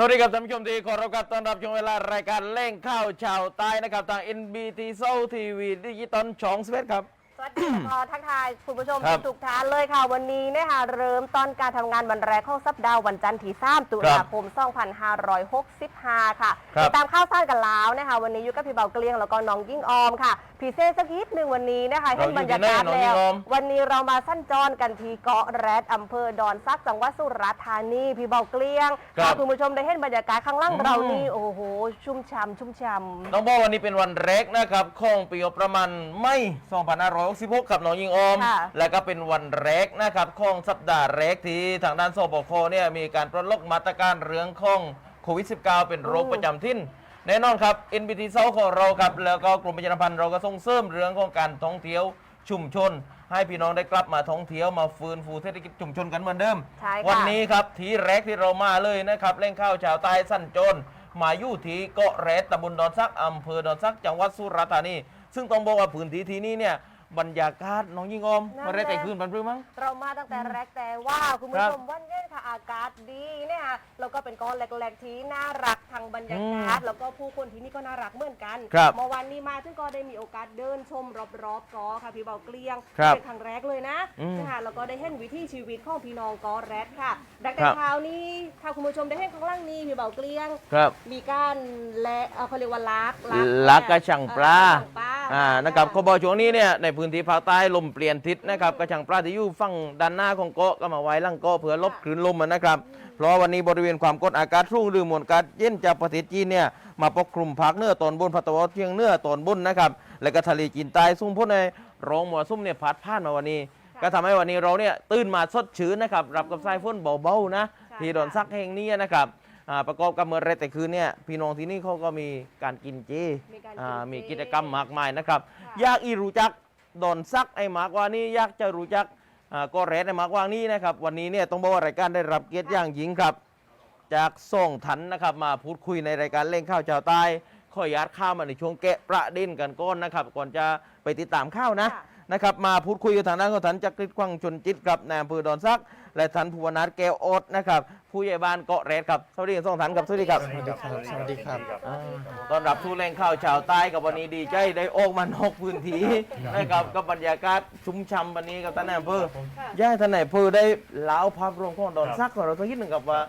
สวัสดีครับท่านผู้ชมที่เคารพครับต้อนรับช่วงเวลารายการเล่งข้าวชาวใต้นะครับ ทาง NBT s o u TV ดิจิตอลช่องสเวตครับ สวัสดีค่ะทักทายคุณผู้ชมครับทุกท่านเลยค่ะ วันนี้นะคะเริ่มต้นการทำงานวันแรกของสัปดาห์วันจันทร์ที่3ตุลาคม 2565 ค่ะครับติดตามข่าวสารกันแล้วนะคะ วันนี้อยู่กับพี่เบาเกลียงแล้วก็น้องยิ่งออมค่ะพิเศษสักนิดหนึ่งวันนี้นะคะเราเห็นบรรยากาศอยู่ที่ไหนน้องยิ่แล้วงออมวันนี้เรามาสั้นจรกันที่เกาะแรดอำเภอดอนซักจังหวัดสุราษฎร์ธานีพี่เบาเกลียงครับถ้าคุณผู้ชมได้เห็นบรรยากาศข้างล่างอืม เรานี่โอ้โห ชุ่มช่ำชุ่มช่ำน้องบอกวันนี้เป็นวันแรกนะครับของปีประมาณไม่2566ครับน้องยิงออม ค่ะ และก็เป็นวันแรกนะครับของสัปดาห์แรกที่ทางด้านสบคเนี่ยมีการปลดล็อกมาตรการเรื่องของโควิด -19 เป็นโรคประจำถิ่น แน่นอนครับ NBT เซาของเราครับแล้วก็กรมประชาสัมพันธ์เราก็ส่งเสริมเรื่องของการท่องเที่ยวชุมชน ให้พี่น้องได้กลับมาท่องเที่ยวมาฟื้นฟูเศรษฐกิจชุมชนกันเหมือนเดิม ใช่ค่ะ วันนี้ครับทีแรกที่เรามาเลยนะครับเล่งข้าวชาวใต้สั้นโจรมาอยู่ที่เกาะแรดตำบลดอนซักอำเภอดอนซักจังหวัดสุราษฎร์ธานี ซึ่งต้องบอกว่าพื้นที่ที่นี่เนี่ย บรรยากาศน้องยิ่งออมนั่นมาได้แต่แหละ คืนบันพรึมั้ง เรามาตั้งแต่แรกแต่ว่าคุณผู้ครับชมวันนี้ค่ะอากาศดีเนี่ยค่ะแล้วก็เป็นก้อนแรกๆที่น่ารักทางบรรยากาศ แล้วก็ผู้คนที่นี่ก็น่ารักเหมือนกันครับเมื่อวันนี้มาซึ่งก็ได้มีโอกาสเดินชมรอบๆกอค่ะพี่เบาเกลียงครับเป็นครั้งแรกเลยนะอืมนะคะแล้วก็ได้เห็นวิถีชีวิตของพี่น้องกอแรดค่ะดังคแต่รับ เช้านี้ถ้าคุณผู้ชมได้เห็นข้างล่างนี้พี่เบาเกลียง ครับมีการแลเอ่อเขาเรียกว่าลักลักกระชังปลาเออกระชังปลาอ่านะครับเขาบอกช่วงนี้เนี่ยในพื้นที่ภาคใต้ลมเปลี่ยนทิศนะครับกระชังปลาที่อยู่ฝั่งด้านหน้าของเกาะก็มาไว้ล่างเกาะเพื่อลบคลื่นลมนะครับเพราะวันนี้บริเวณความกดอากาศสูงหรือมวลอากาศเย็นจากประเทศจีนเนี่ยมาปกคลุมภาคเหนือตอนบนภาคตะวันออกเฉียงเหนือตอนบนนะครับและก็ทะเลจีนใต้ซุ่มพ้นในรองหมอซุ่มเนี่ยพัดผ่านมาวันนี้ค่ะก็ทำให้วันนี้เราเนี่ยตื่นมาสดชื่นนะครับรับกับสายฝนเบาๆนะใช่ที่ดอนซักแห่งนี้นะครับอ่าประกอบกับเมื่อไรแต่คืนเนี่ยพี่น้องที่นี่เขาก็มีการกินเจมีการกินอ่าเจมีกิจกรรมมากมายนะครับค่ะอยากอีรู้จัก ดอนซักไอ้หมากว่านี่อยากจะรู้จักอ่าก็แรดไอ้หมากว่านี่นะครับ วันนี้เนี่ยต้องบอกว่ารายการได้รับเกียรติอย่างยิ่งครับ จากส่งทันนะครับมาพูดคุยในรายการเล่งข้าวชาวใต้ขออนุญาตข้ามมาในช่วงแกะประเด็นกันก้อนนะครับ ก่อนจะไปติดตามข้าวนะค่ะ นะครับ มาพูดคุยกับทางด้านของทันจักริดควังชนจิตครับนายอำเภอดอนซัก และทันภูวนาถแก้วโอดนะครับ ผู้ใหญ่บ้านเกาะแรดครับสวัสดีทั้งสองทันครับสวัสดีครับ สวัสดีครับสวัสดีครับ อ่าต้อนรับสู่แหล่งข่าวชาวใต้กับวันนี้ดีใจได้ออกมานอกพื้นที่นะครับกับบรรยากาศชุ่มช่ำวันนี้กับท่านนายอำเภอย่าให้ท่านนายอำเภอได้เล่าภาพรวมของดอนซักของเราสักนิดหนึ่งกับว่า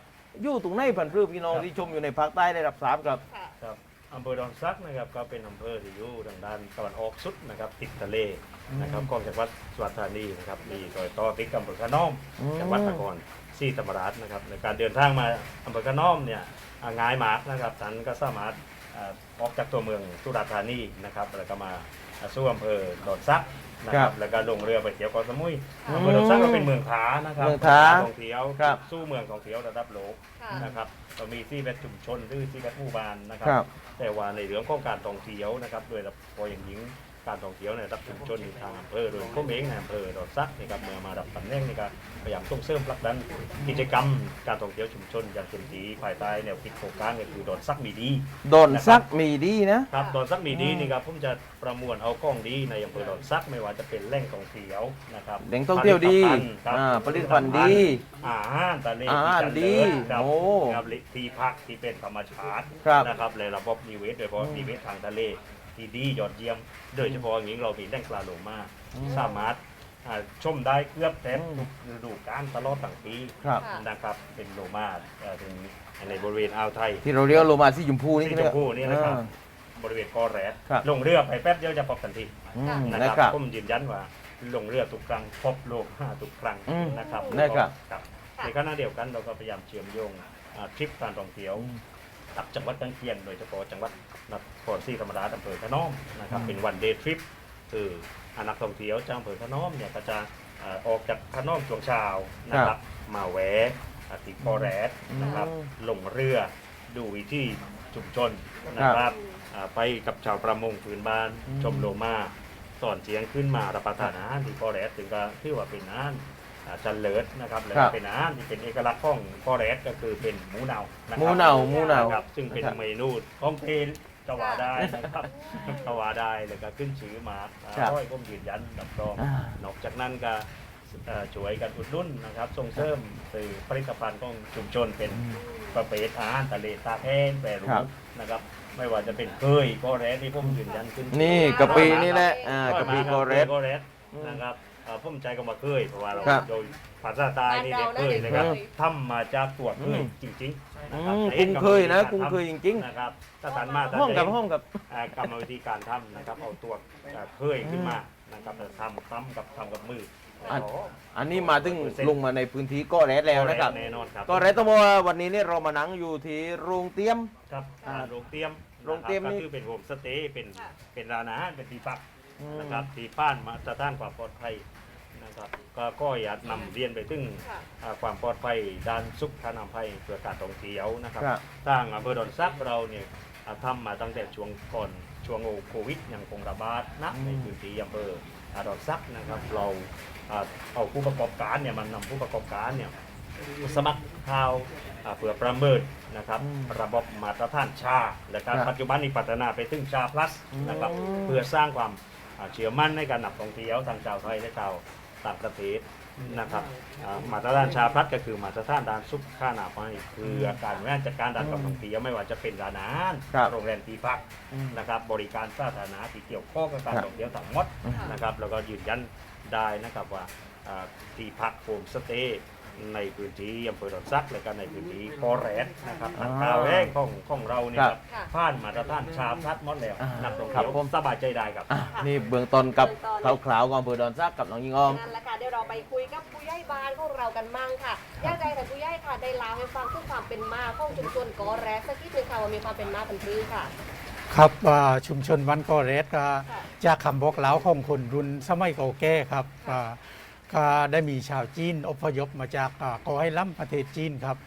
อยู่ตรงไหนผันพรือพี่น้องที่ชมอยู่ในภาคใต้ได้รับทราบครับครับอำเภอดอนซักนะครับก็เป็นอำเภอที่อยู่ทางด้านตะวันออกสุดนะครับติดทะเลนะครับของจังหวัดสุราษฎร์ธานีนะครับมีรอยต่อติดกับอำเภอขะน้อมอืม จังหวัดนครศ รีธรรมราชนะครับในการเดินทางมาอำเภอขะน้อมเนี่ยอ่าง่ายมากนะครับท่านก็สามารถอ่าออกจากตัวเมืองสุราษฎร์ธานีนะครับแล้วก็มาอ่าสู่อำเภอดอนซักนะคครัรับบแล้วก็ลงเรือไปเที่ยวเกาะสมุยอืมอำเภอดอนซักก็เป็นเมืองท้านะครับเมืองท้าท่องเที่ยวครับ สู้เมืองท่องเที่ยวระดับโลก ค่ะ นะครับเรามีที่แวดชุมชนหรือที่แวดหมู่บ้านนะครัครับแต่ว่าในเรื่องของการท่องเที่ยวนะครับโดยเฉพาะอย่างยิ่ง การท่องเที่ยวในระดับชุมชนในทางอำเภอโดยผมเองในอำเภอดอนซักนะครับเมื่อมารับตำแหน่งในการพยายามส่งเสริมผลักดันกิจกรรมการท่องเที่ยวชุมชนอย่างเต็มที่ภายใต้แนวคิดโครงการก็คือดอนซักมีดีดอนซักมีดีนะ ครับค่ะดอนซักมีดีนี่ครับผมจะประมวลเอากล้องดีในอำเภอดอนซักไม่ว่าจะเป็นแหล่งท่องเที่ยวนะครับแหล่งท่องเที่ยวดีผลิตภัณฑ์ครับอ่าผลิตภัณฑ์ดีอาหารทะเลอาหารดีที่เจริญครับโอ้ครับที่พักที่เป็นธรรมชาติครับนะครับในระบบนิเวศโดยเฉพาะอืมนิเวศทางทะเล ที่ดียอดเยี่ยม โดยเฉพาะอย่างยิ่งเรามีแหล่งปลาโลมาอืมสามารถอ่าชมได้เกือบแทบอืมทุกฤดูกาลตลอดทั้งปีครับค่ะนะครับเป็นโลมาเอ่อถึงในบริเวณอ่าวไทย ที่เราเรียกว่าโลมาสีชมพูนี่สีใช่ไหชมมพูนี่นะครับ อ่า บริเวณกอแรดครับ ลงเรือไปแป๊บเดียวจะพบทันทีอืมนะนะคครัรับ บผมยืนยันว่าลงเรือทุกครั้งพบโลกห้าทุกครั้งอืมนะครับนะครับ ครับค่ะในขณะเดียวกันเราก็พยายามเชื่อมโยงอ่าทริปการท่องเที่ยวกับจังหวัดใกล้เคียงโดยเฉพาะจังหวัด นครศรีธรรมราชอำเภอขะน้อมนะครับอืมเป็นวันเดย์ทริปคืออานักท่องเที่ยวจากอำเภอขะน้อมเนี่ยก็จะเอ่อออกจากขะน้อมช่วงเช้านะครับมาแวะอาติคอแรดนะครับอืมลงเรือดูวิถีชุมชนนะครับอ่าไปกับชาวประมงพื้นบ้านอืมชมโลมาสอนเสียงขึ้นมารับประทานอาหารที่คอแรดถึงก็ถือว่าเป็นอาหารอ่าจันเลิศนะครับแล้วครัก็บเป็นอาหารที่เป็นเอกลักษณ์ของคอแรดก็คือเป็นหมูเนานะหคมูรับเนาหมูเนานะครับซึ่งเป็นนะครับเมนูของเทน กวาได้นะครับกวาได้แล้วก็ขึ้นชื่อมาครับร้อยผมยืนยันรับรองอ่านอกจากนั้นก็เอ่อช่วยกันอุดหนุนนะครับ ส่งเสริมสื่อผลิตภัณฑ์ของชุมชนเป็นประเภทอาหารทะเลตากแห้งแปรรูครับปนะครับไม่ว่าจะเป็นเคยก็แร้นี่ผมยืนยันขึ้นนี่กะปินี่แหละอ่ากะปิโกเรสโกเรสนะครับเอ่อผมใจก็มาเคยเพราะว่าเราครับโดยภาษาใต้นี่เรียกเคยนะครับอืมทำมาจากตัวเคยอืมจริงๆอืนะครับมแต่กุ้งเคยนะกรรมวิธีกุ้งเคยจริงๆ นะครับถ้าทานมาๆห้องกับห้องกับ อ่ากรรมวิธีการทำนะครับ เอาตัวเอ่อเคยขึ้นมานะครับแล้วทำซ้ำกับทำกับมืออันโอันนี้มาถึงลงมาในพื้นที่เก็แรดแล้วนะครับแน่นอนครับเก็แรดต้องบอกว่าวันนี้เนี่ยเรามานั่งอยู่ที่โรงเตรียม ครับอ่าอ่าโรงเตรียมโรงเตรียมนะคบนี่ ก็คือเป็นโฮมสเตย์เป็นค่ะเป็นร้านอาหารเป็นที่พักอืม นะครับที่ป้านมาตรฐานความปลอดภัยนะครับก็ก็อยากนำเรียนไปถึงค่ะ อ่าความปลอดภัยด้านสุขอนามัยเพื่อการท่องเที่ยวนะครับครับ ทางอำเภอดอนซักเราเนี่ยอ่าทำมาตั้งแต่ช่วงก่อนช่วงโควิดยังคงระบาดนะอืมในพื้นที่อำเภออ่าดอนซักนะครับเราอ่าเอาผู้ประกอบการเนี่ยมันนำผู้ประกอบการเนี่ย สมัครข่าวอ่าเพื่อประเมินนะครับอืมระบบมาตรฐานชาและการครับปัจจุบันนี้พัฒนาไปถึงชา plus นะครับ อืม เพื่อสร้างความอ่า เชื่อมั่นในการนับท่องเที่ยวทางชาวไทยและชาวต่างประเทศนะครับอ่ามาตรฐานชา plus ก็คือมาตรฐานด้านสุขอนามัยคือการบริหารจัดการด้านการท่องเที่ยวไม่ว่าจะเป็นร้านอาหารครับโรงแรมที่พักอืมนะครับบริการสาธารณะที่เกี่ยวข้องกับการครับท่องเที่ยวทั้งหมดอืมนะครับแล้วก็ยืนยันได้นะครับว่าอ่าที่พักโฮมสเตย์ ในพื้นที่อำเภอดอนซักและก็ในพื้นที่กอแรดนะครับอ่าทางกาวแห้งของของเราเนี่ยครับครับผ่านมาตรฐานชาพัดหมดแล้วอ่านักท่องครัเที่บยวผม สบายใจได้ครับ อะนี่เบื้องต้นกับเบื้องต้นขาวๆของอำเภอดอนซักกับน้องยิงออม นั่นแหละค่ะเดี๋ยวเราไปคุยกับผู้ใหญ่บ้านของเรากันมั่งค่ะย่าใจแต่ผู้ใหญ่ค่ะได้เล่าให้ฟังถึงความเป็นมาของชุมชนกอแรสักนิดนึงค่ะว่ามีความเป็นมาเป็นพื้นค่ะ ครับอ่าชุมชนวันกอเรสก็ค่ะจากคำบอกเล่าของคนรุ่นสมัยเก่าแก่ครับค่ะอ่า ก็ได้มีชาวจีนอพยพมาจากอ่าเกาไหล้ำประเทศจีนครับ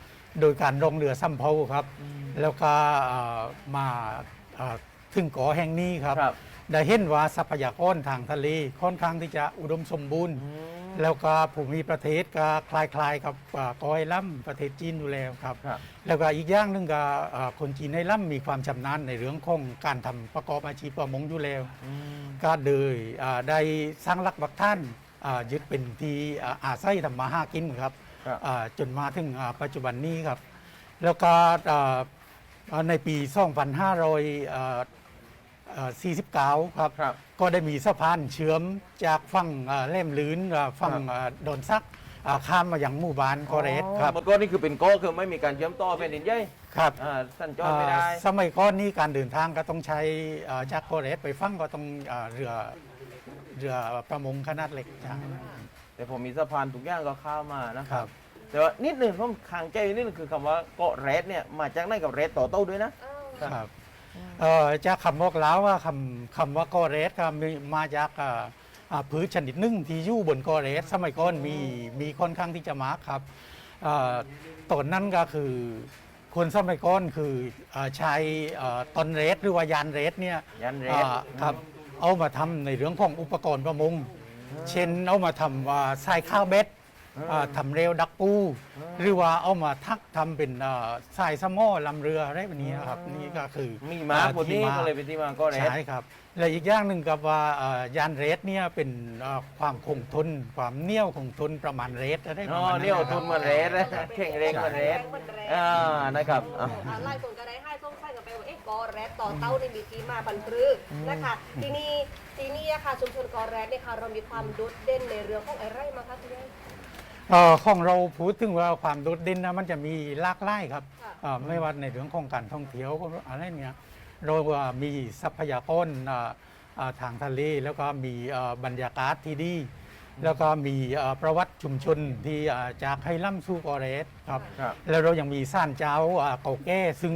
โดยการลงเรือซ้ำเผาครับ แล้วก็อ่ามาอ่าถึงเกาะแห่งนี้ครับครับ ได้เห็นว่าทรัพยากรทางทะเลค่อนข้างที่จะอุดมสมบูรณ์ แล้วก็ภูมิประเทศก็คล้ายๆกับอ่าเกาไหล้ำประเทศจีนอยู่แล้วครับครับ แล้วก็อีกอย่างหนึ่งก็อ่าคนจีนในล่ำมีความชำนาญในเรื่องของการทำประกอบอาชีพประมงอยู่แล้ว ก็เลยอ่าได้สร้างรักปักท่านอ่า ยึดเป็นที่อ่าอาศัยทำมาหากินครับครับอ่าจนมาถึงอ่าปัจจุบันนี้ครับ แล้วก็อ่าอ่าในปี 2549ครับครับ ก็ได้มีสะพานเชื่อมจากฝั่งอ่าแหลมลื้นอ่าฝั่งครับอ่าดอนซักอ่าข้ามมาอย่างหมู่บ้านกอเรสครับเมื่อก่อนนี่คือเป็นโก้คือไม่มีการเชื่อมต่อเป็นดินใหญ่ครับอ่าสัญจรไม่ได้อ่าสมัยก่อนนี้การเดินทางก็ต้องใช้อ่าจากโคเรสไปฟังก็ต้องอ่าเรือ เรือประมงขนาดเล็กใช่แต่ผมมีสะพานทุกอย่างก็เข้ามานะคครัรับ บ แต่ว่านิดหนึ่งผมคางใจนิดหนึงคือคำว่าเกาะแรดเนี่ยมาจากไหนกับแรดต่อเต้าด้วยนะครับเอ่อจากคำบอกแล้วว่าคำคำว่าโกเรสก็มีมาจากอ่าอ่าพืชชนิดหนึ่งที่อยู่บนโกเรส สมัยก่อนมีมีค่อนข้างที่จะมากครับอ่าตอนนั้นก็คือคนสมัยก่อนคืออ่าใช้อ่าตอนเรสหรือว่ายานเรสเนี่ยยันแรด อ่าครับ เอามาทำในเรื่องของอุปกรณ์ประมง เช่นเอามาทำว่าทรายข้าวเบ็ดอ่าทำเร็วดักปู หรือว่าเอามาทักทำเป็นอ่าทรายสะหม้อลำเรืออะไรแบบนี้ครับนี่ก็คือมีมาอ่หมดนี้ที่ ก็เลยเป็นที่มาเก็แรดใช่ครับ และอีกอย่างหนึ่งกับว่าอ่ายานเรสเนี่ยเป็นอ่าความคงทน ความเหนี่ยวคงทนประมาณเรสอะไรปอ๋ระอมาณเนี่ยครับทุนมาแรดนะแข่งเร่งมาแรดอ่านะครับอะ อ่าไล่คนก็ได้ อ๊ะกอแรดต่อเต้าในมีที่มาบันปรืออนะคะทีนี้ทีนี้อะค่ะชุมชนกอแรดเนี่ยค่ะเรามีความโดดเด่นในเรื่องของอะไรมาคะคุณยาย เอ่อของเราพูดถึงว่าความโดดเด่นนะมันจะมีหลากหลายครับค่ะอ่าไม่ว่าในเรื่องของการท่องเที่ยวอะไรเนี่ยเราว่ามีทรัพยากรอ่าอ่าทางทะเลแล้วก็มีอ่าบรรยากาศที่ดี แล้วก็มีอ่าประวัติชุมชนที่อ่าจากไฮลัมสู่กอเรสครับ ครับ แล้วเรายังมีซ่านเจ้าอ่าเก่าแก่ซึ่ง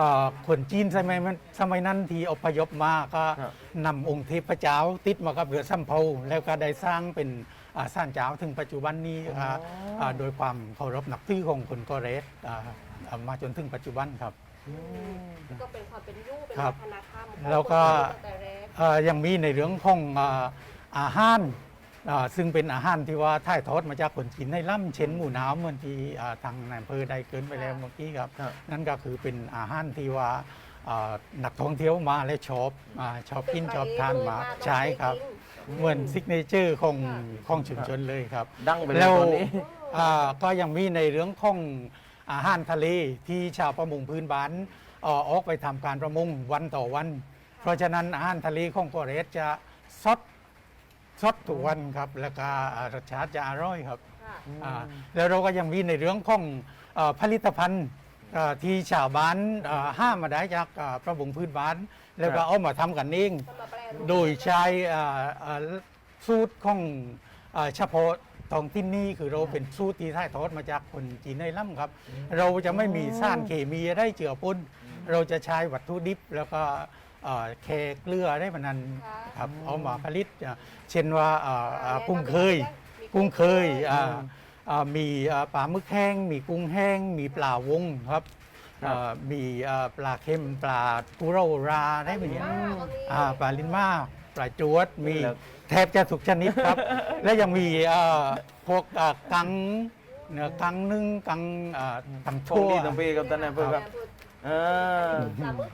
อ่าคนจีนสมัยมันสมัยนั้นที่อพยพมาก็ครับนำองค์เทพเจ้าติดมากับเรือซ้ำเภาแล้วก็ได้สร้างเป็นอ่าซ่านเจ้าถึงปัจจุบันนี้อ่าอ่าโดยความเคารพนับถือของคนกอเรสอ่าอ่ามาจนถึงปัจจุบันครับ ก็เป็นความเป็นยู่เป็นครับวัฒนธรรมของแล้วก็ คนตั้งแต่แรก เอ่อยังมีในเรื่องของอ่าอาหารอ่า ซึ่งเป็นอาหารที่ว่าถ่ายทอดมาจากคนจีนในล่ำเช่นหมูหนาวเหมือนที่อ่าทางนายอำเภอได้เกินไปแล้วเมื่อกี้ครับครับนั่นก็คือเป็นอาหารที่ว่าอ่านักท่องเที่ยวมาและชอบอาชอบกินชอบทานมาใช้ครับ เหมือนซิกเนเจอร์ของของชุมชนเลยครับ ดังไปแล้แล้ววตอนนี้อ่าก็ยังมีในเรื่องของอาหารทะเลที่ชาวประมงพื้นบ้านเอ่อออกไปทำการประมงวันต่อวัน เพราะฉะนั้นอาหารทะเลของกอเรสจะสด สดทุกวันครับ แล้วก็อ่ารสชาติจะอร่อยครับค่ะ อ่าแล้วเราก็ยังมีในเรื่องของเอ่อผลิตภัณฑ์เอ่อที่ชาวบ้านเอ่อห้ามมาได้จากอ่าประมงพื้นบ้าน แล้วก็เอามาทำกันเองจะมาแปรรูป โดยใช้เอ่อเอ่อสูตรของเอ่อเฉพาะท้องที่นี่คือเราเป็นสูตรที่ถ่ายทอดมาจากคนจีนในล่ำครับ เราจะไม่มีสารเคมีได้เจือปนเราจะใช้วัตถุดิบ แล้วก็ เอ่อแค่เกลือได้มันนั้นครับเอามาผลิตอะเช่นว่าเอ่อเอ่อกุ้งเคย กุ้งเคยอ่าอ่ามีอ่าปลาหมึกแห้ง มีกุ้งแห้ง มีปลาวงครับครับ อ่ามีอ่าปลาเค็มปลากุเราราได้ไหมเนี่ยอ่าปลาลินมาปลาจวดมีแล้วแทบจะทุกชนิดครับ และยังมีอ่าพวกอ่ากังเนื้อกังนึ่งกังอ่าตำโชคทั่วดีทั้งปีกับท่านนายอำเภอครับเออปลาหมึก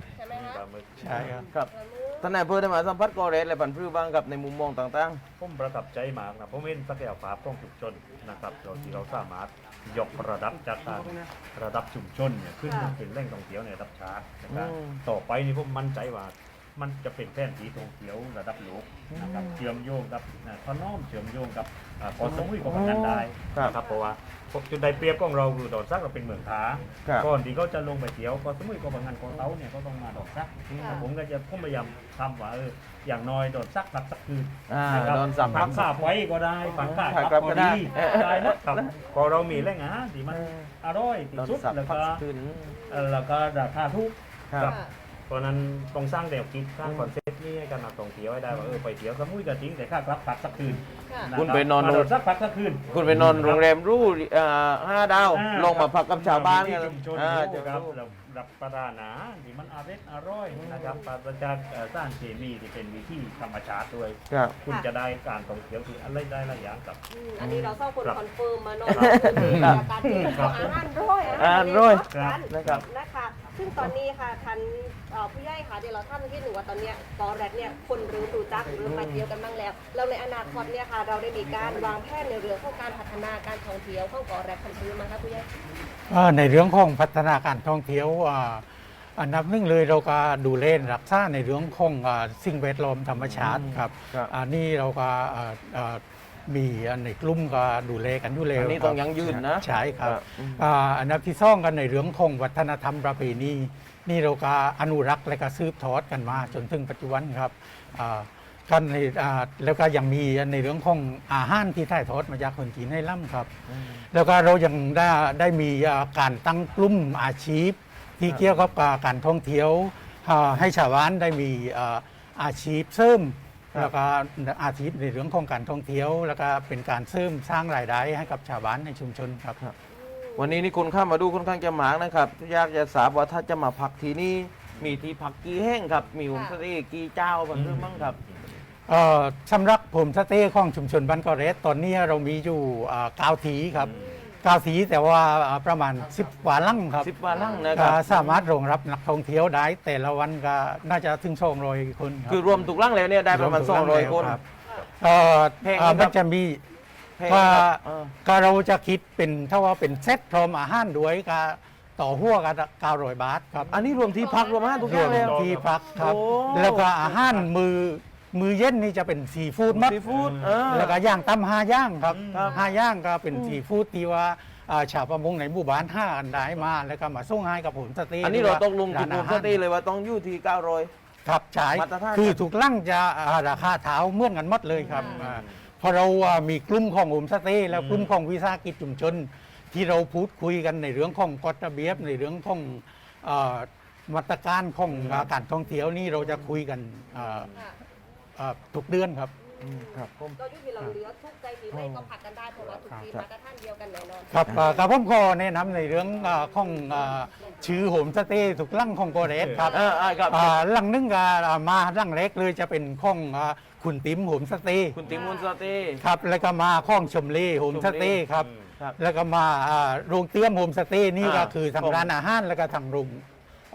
ลาหมึกใช่ครับครับปลาหมึกท่านนายอำเภอได้มาสัมผัสกอเรสและพันธุ์พืชบ้างครับในมุมมองต่างผมประทับใจมากนะผมเห็นศักยภาพของชุมชนนะครับเราที่เราสามารถยกระดับจากการระดับชุมชนเนี่ยขึ้นมาเป็นแหล่งท่องเที่ยวในระดับชาตินะครับต่อไปนี่ผมมั่นใจว่า มันจะเป็นแผนที่ท่องเที่ยวระดับโลกนะครับเชื่อมโยงกับอ่าพะน้อมเชื่อมโยงกับอ่าเกาะสมุยของกันได้นะครับเพราะว่าจุดใดเปรียบของเราคือดอนซักเราเป็นเมืองท้าๆครับก่อนที่เขาจะลงไปเที่ยวเกาะสมุยเกาะพังงานเกาะเต้าเนี่ยก็ต้องมาดอนซักค่ะผมก็จะผมพยายามทำว่าเอออย่างน้อยดอนซักพักสักคืนอ่านะครับโดนสัมผัผักสข้าไว้ก็ได้ผักข้าผักกกลัลับบก็ก็ได้ดีได้หมดครับพอเรามีแหล่งอาหารที่มันอร่อยที่โดนสุดสัมแล้วผัก็สขึ้นเอ่อแล้วก็ราคาถูกครับค่ะ เพราะฉะนั้นต้องสร้างแนวคิดสร้างคอนเซ็ปต์นี้ให้การมาท่องเที่ยวให้ได้ว่าเออไปเที่ยวสมุยก็จริงแต่ค่ากลับพักสักคืนค่ะะรับคุณไปนอนมาโดนสักพักสักคืน คุณไปนอนโรงแรมหรู้อ่าห้าดาว อ่ลงมาพักกับชาวบ้านที่กันชุมชนอ่าอจะยู่ครับรู้แล้วรับประทานอาหารที่มันอร่อยอร่อยนะครับปราศจากเอ่อสารเคมีที่เป็นวิธีธรรมชาติด้วย ครับ คุณจะได้การท่องเที่ยวที่อะไรได้หลายอย่างกับ อืมอันนี้เราสองคนครับคอนเฟิร์มมาเนาะครับจากการที่ของอาหารร้อยอาหารร้อยกันนะครับ นะคะ ซึ่งตอนนี้ค่ะทันเอ่อผู้ใหญ่ค่ะเดี๋ยวเราท่านที่หนึ่งว่าตอนเนี้ยกอแรกเนี่ยคนรู้รู้จักหรือมาเที่ยวกันบ้างแล้วแล้วในอนาคตเนี่ยค่ะเราได้มีการวางแผนในเรื่องของการพัฒนาการท่องเที่ยวของกอแรกพันธุ์พื้นมาคะผู้ใหญ่เอ่อในเรื่องของพัฒนาการท่องเที่ยวอ่าอันดับหนึ่งเลยเราก็ดูแลรักษาในเรื่องของอ่าสิ่งแวดล้อมธรรมชาติครับครับ อันนี้เราก็อ่าอ่า มีอันในกลุ่มก็ดูแลกันอยู่แล้วอันนี้ครับต้องยั่งยืนนะใช่ครับครับอืมอ่าอันดับที่สองกันในเรื่องของวัฒนธรรมประเพณีนี่เราก็อนุรักษ์และก็ซืบทอดกันมา จนถึงปัจจุบันครับอ่ากันในอ่าแล้วก็ยังมีในเรื่องของอาหารที่ถ่ายทอดมาจากคนจีนให้ล่ำครับ แล้วก็เรายังได้ได้มีอ่าการตั้งกลุ่มอาชีพ ที่เกี่ยวกับอ่าการท่องเที่ยวอ่าให้ชาวบ้านได้มีอ่าอาชีพเสริมครับ แล้วก็อาชีพในเรื่องของการท่องเที่ยว แล้วก็เป็นการเสริมสร้างรายได้ให้กับชาวบ้านในชุมชนครับ วันนี้นี่คุณเข้ามาดูค่อนข้างจะหมากนะครับอยากจะทราบว่าถ้าจะมาพักที่นี่มีที่พักกี่แห้งครับ มีหุ่นสตีกี่เจ้าบ้างหรือมั้งครับเอ่อสำหรับผมสเต้ของชุมชนบ้านกอเรสตอนนี้เรามีอยู่อ่าเก้าทีครับเก้าทีแต่ว่าอ่าประมาณ 10กว่าลังครับสิบวาลั่งนะคก็รับ สามารถรองรับนักท่องเที่ยวได้ แต่ละวันก็น่าจะถึงสองร้อยคนครับคือรวมทุกลั่งแล้วเนี่ยได้ประมาณวมถึง200 คน รับเอ่อแพงไหมเอ่อครัมับนจะมี แพงว่าครับเออก็เราจะคิดเป็นถ้าว่าเป็นเซตพร้อมอาหารด้วยก็ต่อหัวกันเก้าร้อยบาทครับอันนี้รวมที่พักรวมอาหารทุกอรวย่ามงแล้ว ที่พักครับ โอ้ แล้วก็อาหารมือ มือเย็นนี่จะเป็นซีฟู้ดมัดซีฟู้ดเออ แล้วก็ย่างตำห้าย่างครับครับห้าย่างก็เป็นซีฟู้ดที่ว่าอ่าชาวประมงในหมู่บ้านห้ากันได้มาแล้วก็มาส่งให้กับผมสเตย์อันนี้เราตกลงร้จุดรวมอาสหารตีเลยว่าต้องอยู่ที่900 ครับใช่มาตรฐานคือถูกลั่งจะอ่าราคาเท้าเหมือนกันหมดเลยครับอ่าเพราะเราอ่ามีกลุ่มของโฮมสเตย์และกลุ่มของวิสาหกิจชุมชน ที่เราพูดคุยกันในเรื่องของกฎระเบียบในเรื่องของเอ่อมาตรการของอ่าการท่องเที่ยวนี่เราจะคุยกันอ่าค่ะ อ่าทุกเดือนครับครับผม เราอยู่ที่เราเหลือทุกใจที่ไม่ก็ผักกันได้เพราะว่าทุกทีมาตรฐานเดียวกันแน่นอน ครับอ่ากับผมก็แนะนำในเรื่องอาของอาชื่อโฮมสเตย์ถูกลั่งของโกเรสครับ เอออ่าครับอ่าลังนึงก็อ่ามาลังเล็กเลยจะเป็นของอ่าคุณติ๋มโฮมสเตย์คุณติมุนสตีครับแล้วก็มาข้องชมเล่โฮมสเตย์ครับครับ แล้วก็มาอ่าโรงเตี้ยมโฮมสเตย์นี่ก็อ่า คือทางร้านอาหารแล้วก็ทางโรง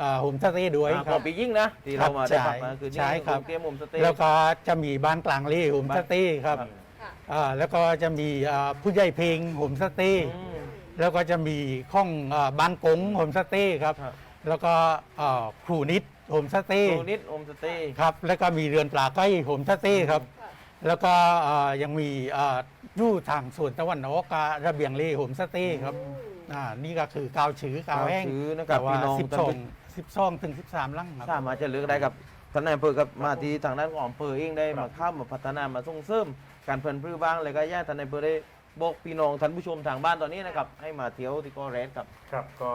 อ่าโฮมสเตย์ด้วยอ่าคขรัอบงปียิ่งนะที่เรามาได้พักมาใช่คือนี่ใช่ครับ เกมมุมสเตแล้วก็จะมีบ้านกลางเล่โฮมสเตย์ครับครับค่ะ อ่าแล้วก็จะมีอ่าผู้ใหญ่เพลงโฮมสเตย์อืม แล้วก็จะมีข้องเอ่อบ้านกงโฮมสเตย์ครับ ครับ แล้วก็เอ่อครูนิดโฮมสเตโซย์นิดโอมสเตย์ ครับแล้วก็มีเรือนปลาก้อยโฮมสเตย์ครับ ค่ะ แล้วก็เอ่อยังมีเอ่อยู่ทางส่วนตะวันออกก็ระเบียงเลโฮมสเตย์ครับอืม อ่านี่ก็คือกาวชื้อกาวแห้งกาวชื้อนะครับแต่ว่าพี่น้องสิบท่านสอผู้งสิบสอง ถึงสิบสามลังครับ สามารถจะเลือกได้กับท่านนายอำเภอกับมาที่ทางด้านของอำเภอเองได้มาเข้ามาพัฒนามาส่งเสริมการเพิ่นพื้บ้างเลยก็ย่าท่านนายอำเภอได้บอกพี่น้องท่านผู้ชมทางบ้านตอนนี้นะครับให้มาเที่ยวที่เกาะแรดครับ ครับก็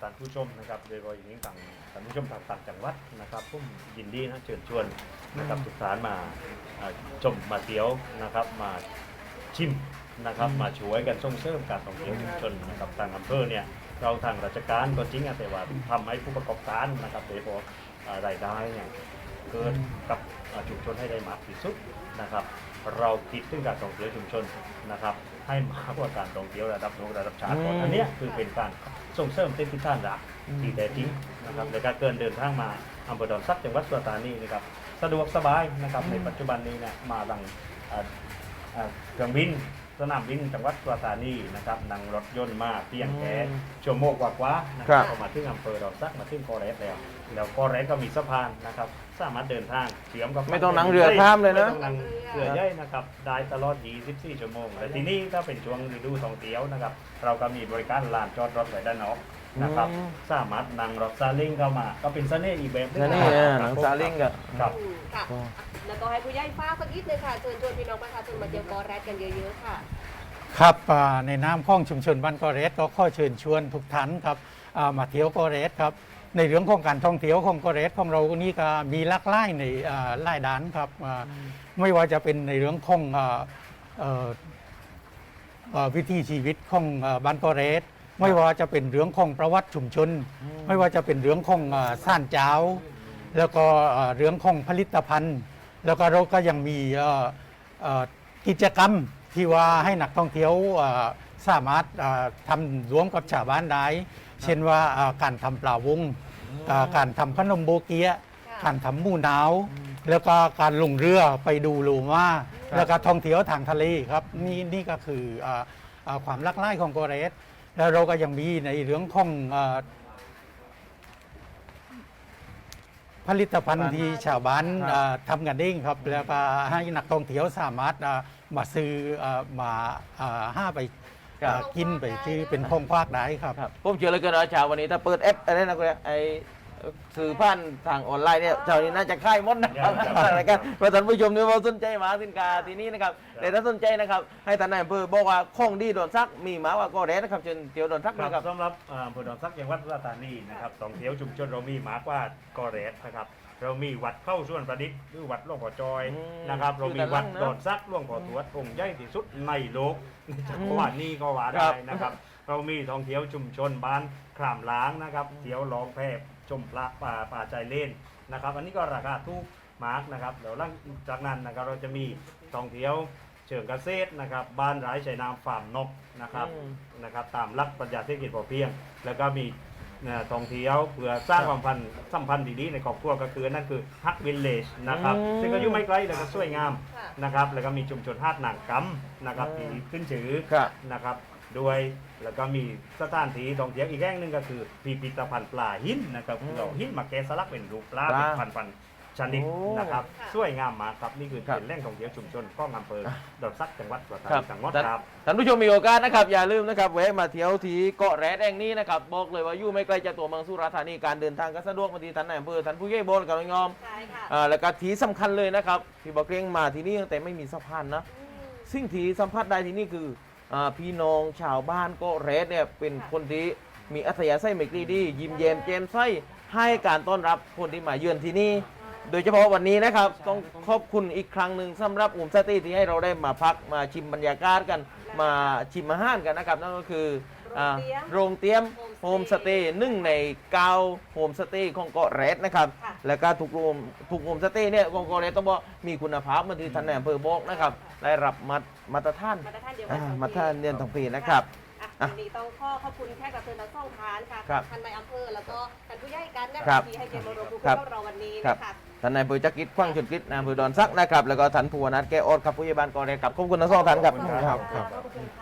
ท่านผู้ชมนะครับโดยเฉพาะอย่างยิ่งต่างท่านผู้ชมทางต่างจังหวัดนะครับผมยินดีนะเชิญชวนนะครับทุกท่านมาอ่าชมมาเที่ยวนะครับมาชิมนะครับมาช่วยกันส่งเสริมการท่องเที่ยวชุมชนนะครับทางอำเภอเนี่ย เราทางราชการก็จริงอะแต่ว่าทำให้ผู้ประกอบการนะครับโดยเฉพาะอ่ารายได้เนี่ยเกิดกับอ่าชุมชนให้ได้มากที่สุดนะครับ เราคิดถึงการท่องเที่ยวชุมชนนะครับให้มากกว่าการท่องเที่ยวระดับโลกระดับชาติก่อนอืมอันเนี้ยคือเป็นการส่งเสริมเส้นที่ท่านรักอืมที่แท้จริงนะครับในการเกินเดินทางมาอำเภอดอนซักจังหวัดสุราษฎร์ธานีนะครับสะดวกสบายนะครับในปัจจุบันนี้เนี่ยมาดังอ่าอ่าเครื่องบิน สนามบินจังหวัดสุราษฎร์ธานีนะครับนั่งรถยนต์มาเพียงแค่ชั่วโมงกว่าๆนะคครัรับบ ก็มาถึงอำเภอดอนซักมาถึงกอแรสแล้ว แล้วกอแรสก็มีสะพานนะครับ สามารถเดินทางเชื่อมกับไม่ต้องนั่งเรือข้ามเลยนะ ไม่ต้องนั่งเรือใหญ่นะครับได้ตลอด 24 ชั่วโมงแต่ที่นี่ถ้าเป็นช่วงฤดูท่องเที่ยวนะครับ เราก็มีบริการลานจอดรถไว้ด้านนอก นะครับ อืม สามารถนั่งรถซาเล้งเข้ามา ก็เป็นเสน่ห์อีกแบบหงแล้วนี่ะครับหนังซาเล้งกับ ครับ อืมค่ะแล้วก็ให้ผู้ใหญ่ฟ้าสักนิดนึงค่ะ เชิญชวนพี่น้องประชาชนมาเที่ยวเกาะแรดกันเยอะๆค่ะ ครับอ่าในนามของชุมชนบ้านกอเรสก็ข้อเชิญชวนทุกท่านครับอ่ามาเที่ยวกอเรสครับในเรื่องของการท่องเที่ยวของกอเรสของเรานี่ก็มีหลากหลายในอ่าหลายด้านครับอ่าไม่ว่าจะเป็นในเรื่องของอ่าเอ่อเอ่อวิถีชีวิตของอ่าบ้านกอเรส ไม่ว่าจะเป็นเรื่องของประวัติชุมชน ไม่ว่าจะเป็นเรื่องของอ่าซ่านเจ้า แล้วก็อ่าเรื่องของผลิตภัณฑ์ แล้วก็เราก็ยังมีเอ่อเอ่อกิจกรรมที่ว่าให้นักท่องเที่ยวอ่าสามารถอ่าทำร่วมกับชาวบ้านได้ เช่นว่าอ่าการทำปลาวงอ่าการทำขนมโบเกียะค่ะการทำหมูหนาว แล้วก็การลงเรือไปดูโลมาแล้วก็ท่องเที่ยวทางทะเลครับนี่นี่ก็คืออ่าอ่าความหลากหลายของโกเรส แล้วเราก็ยังมีในเรื่องของอ่าผลิตภัณฑ์ที่ชาวบ้านครับอ่าทำกันเองครับ แล้วก็ให้นักท่องเที่ยวสามารถอ่ามาซื้ออ่ามาอ่าห้าไปครับอ่ากินไปชื่อเป็นของภาคได้ครับครับผมเชื่อเหลยเกินว่าเช้าวันนี้ถ้าเปิดแอปอะไรนะคุณไอ สื่อผ่านทางออนไลน์เนี่ยเช้านี้น่าจะค่ายหมดนะครับครับอะไรกันเพราะท่านผู้ชมเนี่ยว่าสนใจหมาสินค้าที่นี่นะครับแต่ถ้าสนใจนะครับ ให้ท่านนายอำเภอบอกว่าของดีโดนซักมีหมาว่าก็แร้นะครับเชิญเที่ยวโดนซักครันะบครับสำหรับอ่าอำเภอดอนซักจังหวัดสุราษฎร์ธานีนะครับท่องเที่ยวชุมชนเรามีมากกว่ากอเรสนะครับเรามีวัดเข้าส่วนประดิษฐ์หรือวัดหลวงพ่อจอยอืมนะครับเรามีอยู่ด้านหลัวัดงนะดอนซักหลวงพ่อตรวจองค์ใหญ่ที่สุดในโลกในจักรวาลนี้ก็ว่าครัได้บนะครับ เรามีท่องเที่ยวชุมชนบ้านครามล้างนะครับเที่ยวลองแพ ชมพระป่าป่าใจเล่นนะครับอันนี้ก็ราคาถูกมากนะครับเดี๋ยวหลังจากนั้นนะครับเราจะมีท่องเที่ยวเชิงเกษตรนะครับบ้านไร้ชัยนามฟาร์มนกนะครับอืม นะครับตามหลักปรัชญาเศรษฐกิจพอเพียง แล้วก็มีเอ่อท่องเที่ยวเพื่อสร้างความพันธ์สัมพันธ์ดีๆในครอบครัวก็คือนั่นคือฮักวิลเลจนะครับอืมซึ่งก็อยู่ไม่ไกลแล้วก็สวยงาม ค่ะ นะครับแล้วก็มีชุมชนฮาดหนังกัมนะครับอืที่มขึ้นชื่อครับ นะครับ ด้วย แล้วก็มีสถานที่ท่องเที่ยวอีกแห่งหนึ่งก็คือพิพิธภัณฑ์ปลาหินนะครับอืมเราหินมาแกะสลักเป็นรูปปลาปลาเป็นพันๆชนิดโอ้นะครับค่ะสวยงามมากครับนี่คือครับเป็นแหล่งท่องเที่ยวชุมชนข้องอำเภอดอนซักจังหวัดสุราษฎครับร์ธานีจังหวัดท่านครับท่านผู้ชมมีโอกาสนะครับอย่าลืมนะครับแวะมาเที่ยวที่เกาะแรดแห่งนี้นะครับบอกเลยว่าอยู่ไม่ไกลจากตัวเมืองสุราษฎร์ธานีการเดินทางก็สะดวกมาที่ท่านนายอำเภอท่านผู้ใหญ่โบนกับน้องยอมใช่ค่ะอ่าแล้วก็ที่สำคัญเลยนะครับพี่บอกเกรงมาที่นี่ตั้งแต่ไม่มีสะพานนะอืมสิ่งที่สัมผัสได้ที่นี่คืออา พี่น้องชาวบ้านก็เรสเนี่ยเป็นค่ะคนที่มีอัธยาศัยเมตรีดี ยิ้มแย้มแจ่มใสให้การต้อนรับคนที่มาเยือนที่นี่ โดยเฉพาะวันนี้นะครับ ต้องขอบคุณอีกครั้งหนึ่งสำหรับอุ่มสตีที่ให้เราได้มาพักมาชิมบรรยากาศกัน มาชิมอาหารกันนะครับ นั่นก็คือ อ่าโรงเตรียมโฮมสเตย์หนึ่งในเก้าโฮมสเตย์ของเกาะเรสนะครับ ค่ะ แล้วก็ทุกโรงทุกโฮมสเตย์เนี่ยของเกาะเรสต้องบอกมีคุณภาพเหมาที่ท่านนายอำเภอบอกนะครับ ได้รับมาตรมาตรฐานมาตรฐานเดียวกัอ่านทั้งมาตรฐานเรียนทั้งปีนะครับ อะอะวันนี้ต้องขอขอบคุณแขกรับเชิญทั้งสองท่านค่ะครับท่านนายอำเภอแล้วก็ท่านผู้ใหญ่กันนะครับที่ให้เกียรติมาร่วมพูดครับกับเราวันนี้ครับนะคะ ท่านนายอำเภอจักริดขว้างชนกิจนายอำเภอดอนซักนะครับ แล้วก็ท่านผู้ว่านัดแก้ออดครับผู้ใหญ่บ้านกอเรสครับขอบคุณทั้งสองท่านครับ ขอบคุณค่ะขอบคุณค่ะ